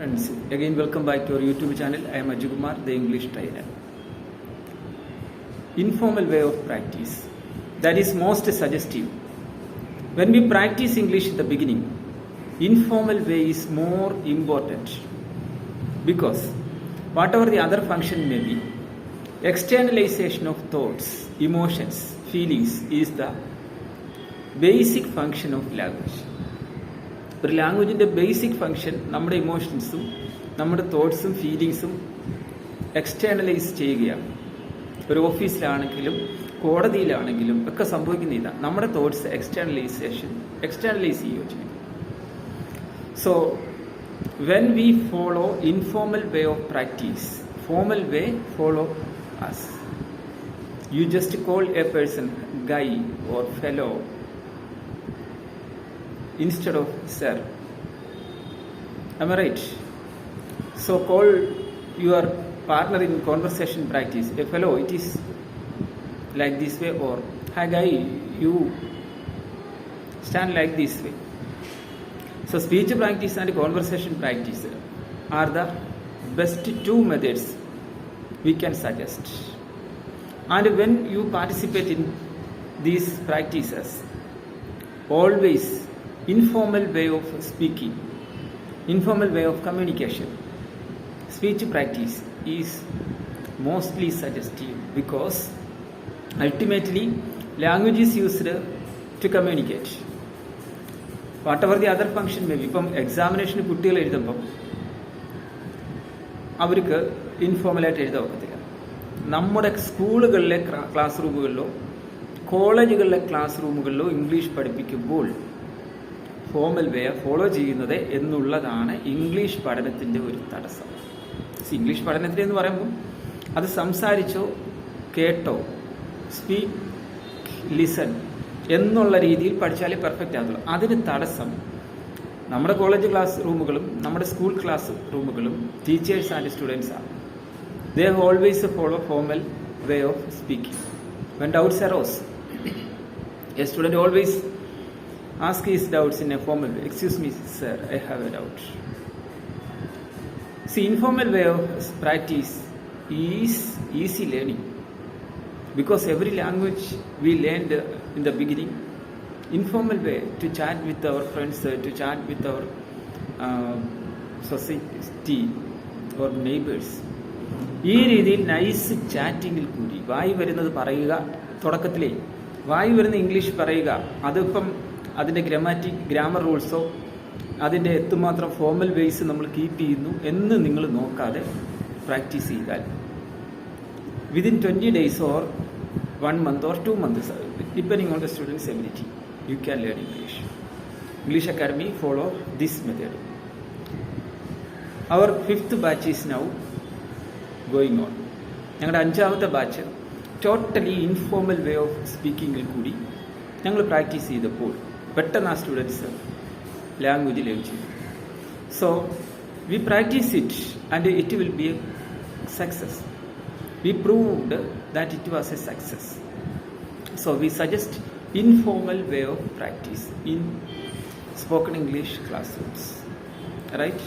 Friends, again welcome back to our YouTube channel. I am Ajukumar, the English trainer. Informal way of practice that is most suggestive. When we practice English in the beginning, informal way is more important because whatever the other function may be, externalization of thoughts, emotions, feelings is the basic function of language. ഒരു ലാംഗ്വേജിന്റെ basic function നമ്മുടെ ഇമോഷൻസും നമ്മുടെ തോട്ട്സും ഫീലിങ്സും എക്സ്റ്റേണലൈസ് ചെയ്യുകയാണ്. ഒരു ഓഫീസിലാണെങ്കിലും കോടതിയിലാണെങ്കിലും ഒക്കെ സംഭവിക്കുന്ന ഇതാണ് നമ്മുടെ thoughts എക്സ്റ്റേണലൈസേഷൻ എക്സ്റ്റേണലൈസ് ചെയ്യുകയോ ചെയ്യും. So when we follow informal way of practice formal way follow as you just call a person guy or fellow instead of sir. Am I right? So call your partner in conversation practice. A fellow, it is like this way, or hi guy, you stand like this way. So speech practice and conversation practice are the best two methods we can suggest. And when you participate in these practices, always informal way of speaking, informal way of communication. Speech practice is mostly suggestive because ultimately language is used to communicate. Whatever the other function may be, ഇപ്പം എക്സാമിനേഷന് കുട്ടികൾ എഴുതുമ്പം അവർക്ക് ഇൻഫോർമലായിട്ട് എഴുതാൻ ഒക്കത്തില്ല നമ്മുടെ സ്കൂളുകളിലെ class റൂമുകളിലോ കോളേജുകളിലെ ക്ലാസ് റൂമുകളിലോ ഇംഗ്ലീഷ് പഠിപ്പിക്കുമ്പോൾ ഫോമൽ വേ ഫോളോ ചെയ്യുന്നത് എന്നുള്ളതാണ് ഇംഗ്ലീഷ് പഠനത്തിന്റെ ഒരു തടസ്സം. ഇംഗ്ലീഷ് പഠനത്തിന് എന്ന് പറയുമ്പോൾ അത് സംസാരിച്ചോ കേട്ടോ സ്പീക്ക് ലിസൺ എന്നുള്ള രീതിയിൽ പഠിച്ചാലേ പെർഫെക്റ്റ് ആകത്തുള്ളൂ. അതിന് തടസ്സം നമ്മുടെ കോളേജ് ക്ലാസ് റൂമുകളും നമ്മുടെ സ്കൂൾ ക്ലാസ് റൂമുകളും ടീച്ചേഴ്സ് ആൻഡ് സ്റ്റുഡൻസ് ആണ് they always follow formal way of speaking when doubts arose a student always ask his doubts in a formal way. Excuse me, sir, I have a doubt. See, informal way of practice is easy learning because every language we learned in the beginning, informal way to chat with our friends, uh, to chat with our uh, society or neighbors. ഈ രീതിയിൽ nice ചാറ്റിങ്ങിൽ കൂടി വായി വരുന്നത് പറയുക തുടക്കത്തിലേ വായി വരുന്ന English പറയുക അതിപ്പം അതിന്റെ ഗ്രമാറ്റിക് ഗ്രാമർ റൂൾസോ അതിന്റെ എത്തുമാത്രം ഫോമൽ വേസ് നമ്മൾ കീപ്പ് ചെയ്യുന്നു എന്ന് നിങ്ങൾ നോക്കാതെ പ്രാക്ടീസ് ചെയ്താൽ within twenty days or one month or two months depending on the students ability you can learn English English academy follow this method our fifth batch is now going on ഞങ്ങളുടെ അഞ്ചാമത്തെ batch totally informal way of സ്പീക്കിങ്ങിൽ കൂടി ഞങ്ങൾ practice ചെയ്തപ്പോൾ പെട്ടെന്ന് ആ students language ലഭിച്ചു so we practice it and it will be a success we proved that it was a success so we suggest informal way of practice in spoken English class rooms right